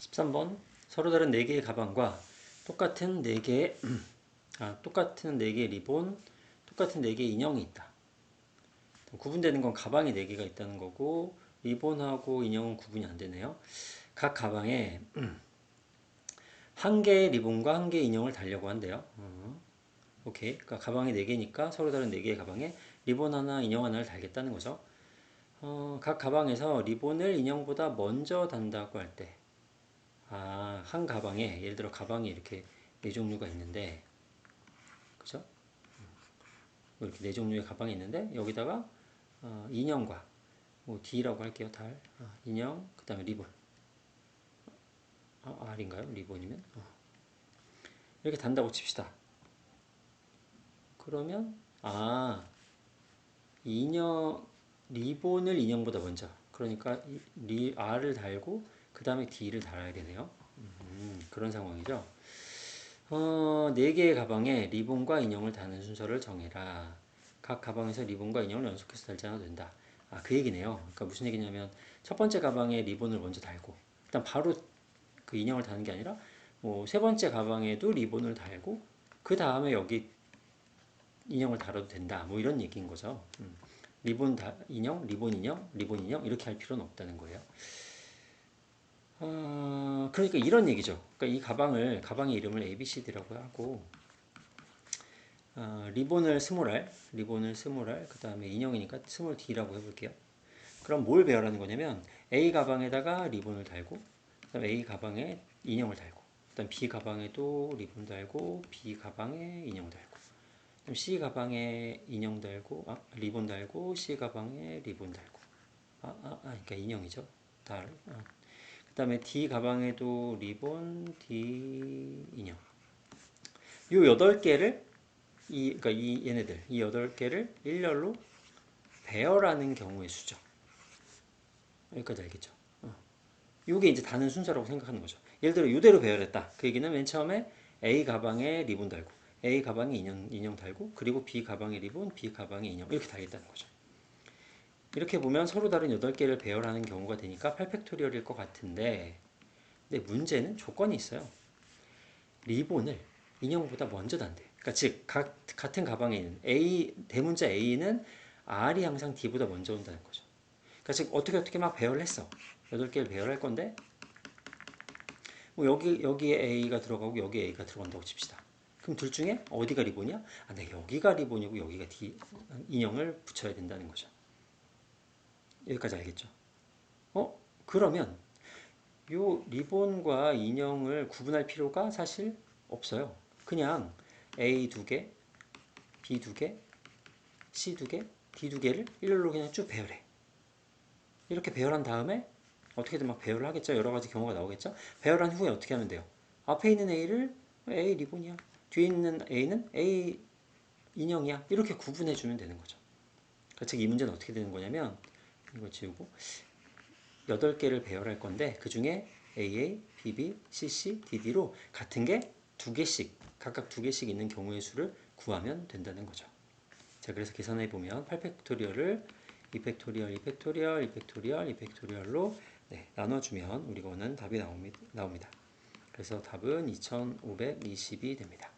13번 서로 다른 4개의 가방과 똑같은 4개의 아, 똑같은 4개의 리본, 똑같은 4개의 인형이 있다. 구분되는 건 가방이 4개가 있다는 거고 리본하고 인형은 구분이 안 되네요. 각 가방에 한 개의 리본과 한 개의 인형을 달려고 한대요. 어, 오케이. 그러니까 가방이 4개니까 서로 다른 4개의 가방에 리본 하나, 인형 하나를 달겠다는 거죠. 어, 각 가방에서 리본을 인형보다 먼저 단다고 할 때, 아, 한 가방에, 예를 들어 가방이 이렇게 네 종류가 있는데, 그죠? 뭐 이렇게 네 종류의 가방이 있는데, 여기다가, 어, 인형과, 뭐 D라고 할게요, 달. 아, 인형, 그 다음에 리본. 아, R인가요? 리본이면? 어. 이렇게 단다고 칩시다. 그러면, 아, 인형, 리본을 인형보다 먼저. 그러니까 이- 리, R을 달고 그 다음에 D를 달아야 되네요. 음, 그런 상황이죠. 어, 네 개의 가방에 리본과 인형을 다는 순서를 정해라. 각 가방에서 리본과 인형을 연속해서 달지 않아도 된다. 아, 그 얘기네요. 그러니까 무슨 얘기냐면 첫 번째 가방에 리본을 먼저 달고 일단 바로 그 인형을 다는 게 아니라 뭐 세 번째 가방에도 리본을 달고 그 다음에 여기 인형을 달아도 된다. 뭐 이런 얘기인 거죠. 음. 리본 다, 인형, 리본 인형, 리본 인형 이렇게 할 필요는 없다는 거예요. 어, 그러니까 이런 얘기죠. 그러니까 이 가방을 가방의 이름을 A, B, C, D라고 하고 어, 리본을 스몰 R, 리본을 스몰 R, 그 다음에 인형이니까 스몰 D라고 해볼게요. 그럼 뭘 배열하는 거냐면 A 가방에다가 리본을 달고 그다음 A 가방에 인형을 달고 그다음 B 가방에도 리본 달고 B 가방에 인형 달고 그럼 C 가방에 인형 달고 아, 리본 달고 C 가방에 리본 달고 아, 아, 아 그러니까 인형이죠 달 아. 그다음에 D 가방에도 리본 D 인형. 요 여덟 개를 이 그러니까 이 얘네들 이 여덟 개를 일렬로 배열하는 경우의 수죠. 여기까지 알겠죠? 어. 요게 이제 다는 순서라고 생각하는 거죠. 예를 들어 이대로 배열했다. 그 얘기는 맨 처음에 A 가방에 리본 달고 A 가방에 인형, 인형 달고 그리고 B 가방에 리본, B 가방에 인형. 이렇게 달겠다는 거죠. 이렇게 보면 서로 다른 8개를 배열하는 경우가 되니까 8팩토리얼일 것 같은데 근데 문제는 조건이 있어요. 리본을 인형보다 먼저 단대. 그러니까 즉 각, 같은 가방에 있는 A 대문자 A는 R이 항상 D보다 먼저 온다는 거죠. 그러니까 즉 어떻게 어떻게 막 배열을 했어. 8개를 배열할 건데 뭐 여기 여기에 A가 들어가고 여기에 A가 들어간다고 칩시다. 그럼 둘 중에 어디가 리본이야? 아, 네, 여기가 리본이고 여기가 D 인형을 붙여야 된다는 거죠. 여기까지 알겠죠? 어? 그러면 요 리본과 인형을 구분할 필요가 사실 없어요. 그냥 A 두 개, B 두 개, C 두 개, D 두 개를 일렬로 그냥 쭉 배열해. 이렇게 배열한 다음에 어떻게든 막 배열을 하겠죠. 여러 가지 경우가 나오겠죠. 배열한 후에 어떻게 하면 돼요? 앞에 있는 A를 A 리본이야. 뒤에 있는 A는 A 인형이야. 이렇게 구분해 주면 되는 거죠. 그러니까 즉이 문제는 어떻게 되는 거냐면 이걸 지우고 8개를 배열할 건데 그 중에 AA, BB, CC, DD로 같은 게 두 개씩 각각 두 개씩 있는 경우의 수를 구하면 된다는 거죠. 자, 그래서 계산해 보면 8팩토리얼을 2팩토리얼, 2팩토리얼, 2팩토리얼, 2팩토리얼로 네, 나눠주면 우리가 원하는 답이 나옵니다. 그래서 답은 2520이 됩니다.